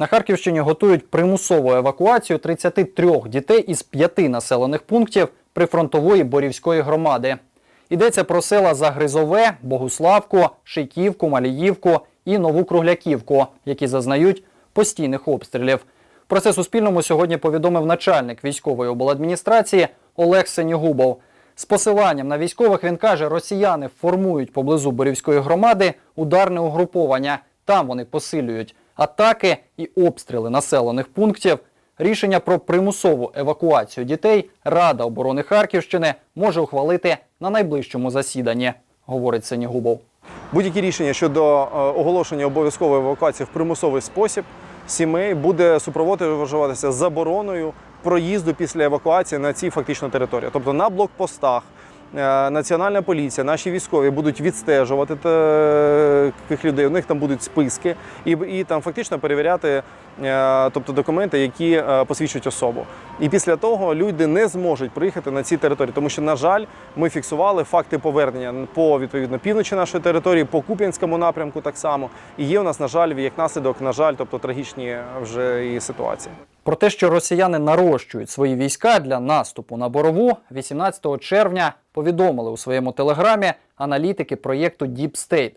На Харківщині готують примусову евакуацію 33 дітей із п'яти населених пунктів прифронтової Борівської громади. Йдеться про села Загризове, Богуславку, Шийківку, Маліївку і Нову Кругляківку, які зазнають постійних обстрілів. Про це Суспільному сьогодні повідомив начальник військової обладміністрації Олег Сенігубов. З посиланням на військових він каже, росіяни формують поблизу Борівської громади ударне угруповання. Там вони посилюють атаки і обстріли населених пунктів. Рішення про примусову евакуацію дітей Рада оборони Харківщини може ухвалити на найближчому засіданні, говорить Сенігубов. Будь-які рішення щодо е, оголошення обов'язкової евакуації в примусовий спосіб сімей буде супроводжуватися забороною проїзду після евакуації на цій фактично території. Тобто на блокпостах Національна поліція, наші військові будуть відстежувати те- тих людей. У них там будуть списки, і, і там фактично перевіряти е, тобто документи, які е, посвідчують особу. І після того люди не зможуть приїхати на ці території, тому що, на жаль, ми фіксували факти повернення по відповідно півночі нашої території, по Куп'янському напрямку так само. І є у нас, на жаль, як наслідок, на жаль, тобто трагічні вже і ситуації. Про те, що росіяни нарощують свої війська для наступу на Борову, 18 червня повідомили у своєму телеграмі аналітики проєкту Deep State.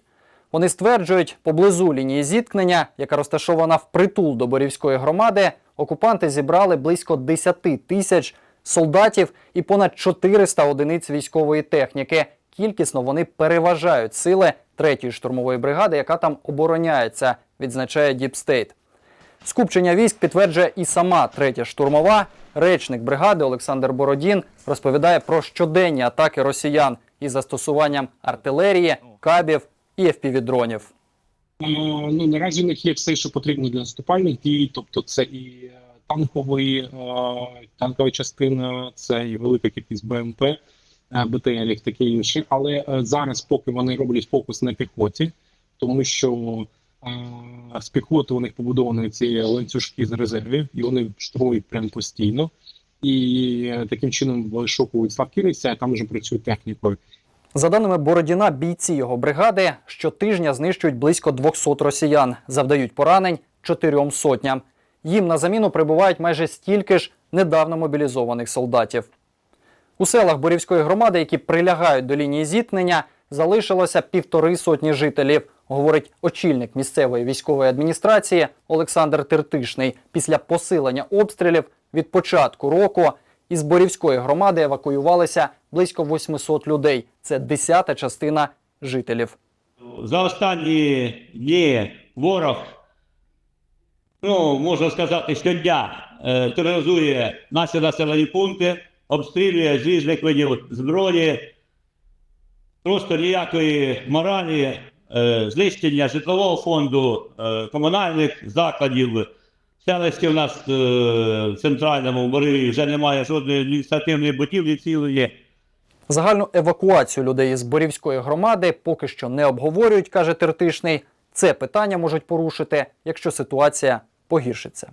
Вони стверджують, поблизу лінії зіткнення, яка розташована впритул до Борівської громади, окупанти зібрали близько 10 тисяч солдатів і понад 400 одиниць військової техніки. Кількісно вони переважають сили 3-ї штурмової бригади, яка там обороняється, відзначає Deep State. Скупчення військ підтверджує і сама третя штурмова. Речник бригади Олександр Бородін розповідає про щоденні атаки росіян із застосуванням артилерії, кабів і FPV-дронів. Е, Ну, наразі у них є все, що потрібно для наступальних дій, тобто це і е, танковий, е, танкова частина, це і велика кількість БМП, БТРів, таке інше. Але зараз, поки вони роблять фокус на піхоті, тому що з піхоти у них побудовані ці ланцюжки з резервів, і вони штурмують прямо постійно. І таким чином вишукують слабкі місця, а там вже працюють технікою. За даними Бородіна, бійці його бригади щотижня знищують близько 200 росіян, завдають поранень чотирьом сотням. Їм на заміну прибувають майже стільки ж недавно мобілізованих солдатів. У селах Борівської громади, які прилягають до лінії зіткнення, залишилося півтори сотні жителів, говорить очільник місцевої військової адміністрації Олександр Тертишний. Після посилення обстрілів від початку року із Борівської громади евакуювалися близько 800 людей. Це десята частина жителів. За останні дні ворог, ну, можна сказати, щодня е, тероризує наші населені пункти, обстрілює з різних видів зброї, просто ніякої моралі, знищення житлового фонду, е, комунальних закладів. В селищі у нас е, в центральному Бориві вже немає жодної адміністративної будівлі цілої. Загальну евакуацію людей із Борівської громади поки що не обговорюють, каже Тертишний. Це питання можуть порушити, якщо ситуація погіршиться.